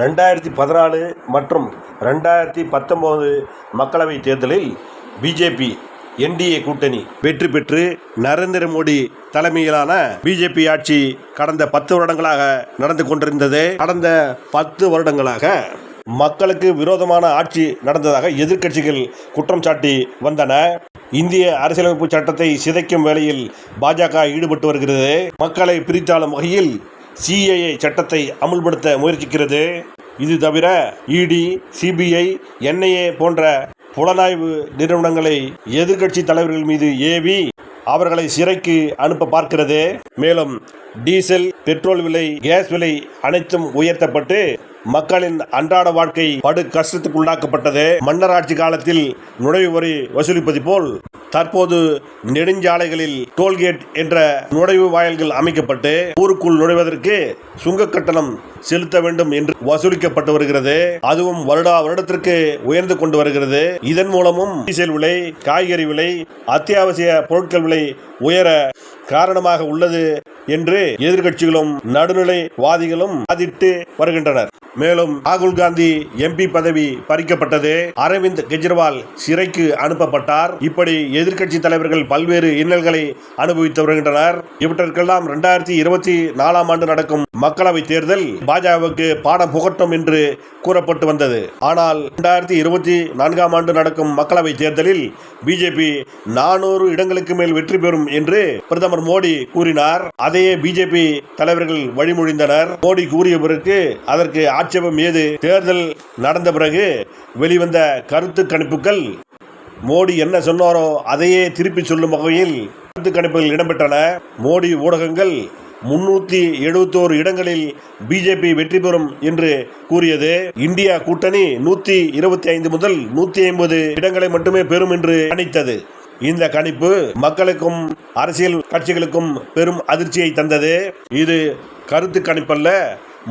ரெண்டாயிரத்தி பதினாலு மற்றும் ரெண்டாயிரத்தி பத்தொம்போது மக்களவைத் தேர்தலில் பிஜேபி என்டிஏ கூட்டணி வெற்றி பெற்று நரேந்திர மோடி தலைமையிலான பிஜேபி ஆட்சி கடந்த பத்து வருடங்களாக நடந்து கொண்டிருந்தது. கடந்த பத்து வருடங்களாக மக்களுக்கு விரோதமான ஆட்சி நடந்ததாக எதிர்க்கட்சிகள் குற்றம் சாட்டி வந்தன. இந்திய அரசியலமைப்பு சட்டத்தை சிதைக்கும் வேளையில் பாஜக ஈடுபட்டு வருகிறது. மக்களை பிரித்தாளும் வகையில் சிஏஏ சட்டத்தை அமுல்படுத்த முயற்சிக்கிறது. இது தவிர இடி சிபிஐ என்ஐஏ போன்ற புலனாய்வு நிறுவனங்களை எதிர்க்கட்சி தலைவர்கள் மீது ஏவி அவர்களை சிறைக்கு அனுப்ப பார்க்கிறது. மேலும் டீசல் பெட்ரோல் விலை கேஸ் விலை அனைத்தும் உயர்த்தப்பட்டு மக்களின் அன்றாட வாழ்க்கை படு கஷ்டத்துக்குள்ளாக்கப்பட்டது மன்னர் ஆட்சி காலத்தில் நுழைவு வரி வசூலிப்பது போல் தற்போது நெடுஞ்சாலைகளில் டோல்கேட் என்ற நுழைவு வாயில்கள் அமைக்கப்பட்டு ஊருக்குள் நுழைவதற்கு சுங்க கட்டணம் செலுத்த வேண்டும் என்று வசூலிக்கப்பட்டு வருகிறது. அதுவும் வருடா வருடத்திற்கு உயர்ந்து கொண்டு வருகிறது. இதன் மூலமும் டீசல் விலை காய்கறி விலை அத்தியாவசிய பொருட்கள் விலை உயர காரணமாக உள்ளது என்று எதிர்க்கட்சிகளும் நடுநிலைவாதிகளும் வாதிட்டு வருகின்றனர். மேலும் ராகுல் காந்தி எம்பி பதவி பறிக்கப்பட்டது. அரவிந்த் கெஜ்ரிவால் சிறைக்கு அனுப்பப்பட்டார். இப்படி எதிர்க்கட்சி தலைவர்கள் பல்வேறு இன்னல்களை அனுபவித்து வருகின்றனர். இவற்றிற்கெல்லாம் இரண்டாயிரத்தி இருபத்தி நாலாம் ஆண்டு நடக்கும் மக்களவை தேர்தல் பாஜகவுக்கு பாடம் புகட்டும் என்று கூறப்பட்டு வந்தது. ஆனால் இரண்டாயிரத்தி இருபத்தி நான்காம் ஆண்டு நடக்கும் மக்களவை தேர்தலில் பிஜேபி நானூறு இடங்களுக்கு மேல் வெற்றி பெறும் என்று பிரதமர் மோடி கூறினார். அதையே பிஜேபி தலைவர்கள் வழிமொழிந்தனர். மோடி கூறிய பிறகு அதற்கு ஆட்சேபம் ஏது தேர்தல் நடந்த பிறகு வெளிவந்த கருத்து கணிப்புகள் மோடி என்ன சொன்னாரோ அதையே திருப்பி சொல்லும் வகையில் கருத்து கணிப்புகள் இடம்பெற்றன. மோடி ஊடகங்கள் முன்னூத்தி எழுபத்தோரு இடங்களில் பிஜேபி வெற்றி பெறும் என்று கூறியது. இந்தியா கூட்டணி நூத்தி இருபத்தி ஐந்து முதல் நூத்தி ஐம்பது இடங்களை மட்டுமே பெறும் என்று கணித்தது. இந்த கணிப்பு மக்களுக்கும் அரசியல் கட்சிகளுக்கும் பெரும் அதிர்ச்சியை தந்தது. இது கருத்து கணிப்பல்ல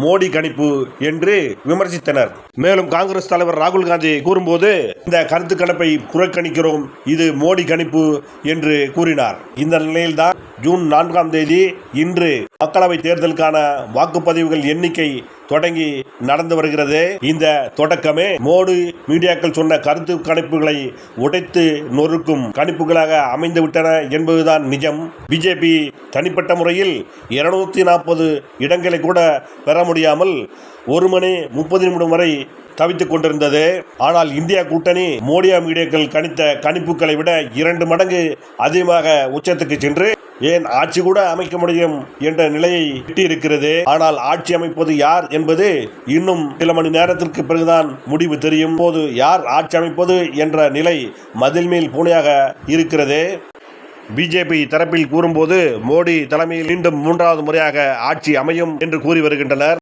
மோடி கணிப்பு என்று விமர்சித்தனர். மேலும் காங்கிரஸ் தலைவர் ராகுல் காந்தி கூறும்போது இந்த கருத்து கணிப்பை புறக்கணிக்கிறோம் இது மோடி கணிப்பு என்று கூறினார். இந்த நிலையில்தான் ஜூன் நான்காம் தேதி இன்று மக்களவை தேர்தலுக்கான வாக்குப்பதிவுகள் எண்ணிக்கை தொடங்கி நடந்து வருகிறது. இந்த தொடக்கமே மோடி மீடியாக்கள் சொன்ன கருத்து கணிப்புகளை உடைத்து நொறுக்கும் கணிப்புகளாக அமைந்துவிட்டன என்பதுதான் நிஜம். பிஜேபி தனிப்பட்ட முறையில் இருநூத்தி நாற்பது இடங்களை கூட பெற முடியாமல் ஒரு மணி முப்பது நிமிடம் வரை தவித்துக் கொண்டிருந்தது. ஆனால் இந்தியா கூட்டணி மோடியா மீடியாக்கள் கணித்த கணிப்புகளை விட இரண்டு மடங்கு அதிகமாக உச்சத்துக்கு சென்று ஏன் ஆட்சி கூட அமைக்க முடியும் என்ற நிலையை எட்டியிருக்கிறது. ஆனால் ஆட்சி அமைப்பது யார் என்பது இன்னும் சில மணி நேரத்திற்கு பிறகுதான் முடிவு தெரியும். போது யார் ஆட்சி அமைப்பது என்ற நிலை மதில் மேல் பூனையாக இருக்கிறது. பிஜேபி தரப்பில் கூறும்போது மோடி தலைமையில் மீண்டும் மூன்றாவது முறையாக ஆட்சி அமையும் என்று கூறி வருகின்றனர்.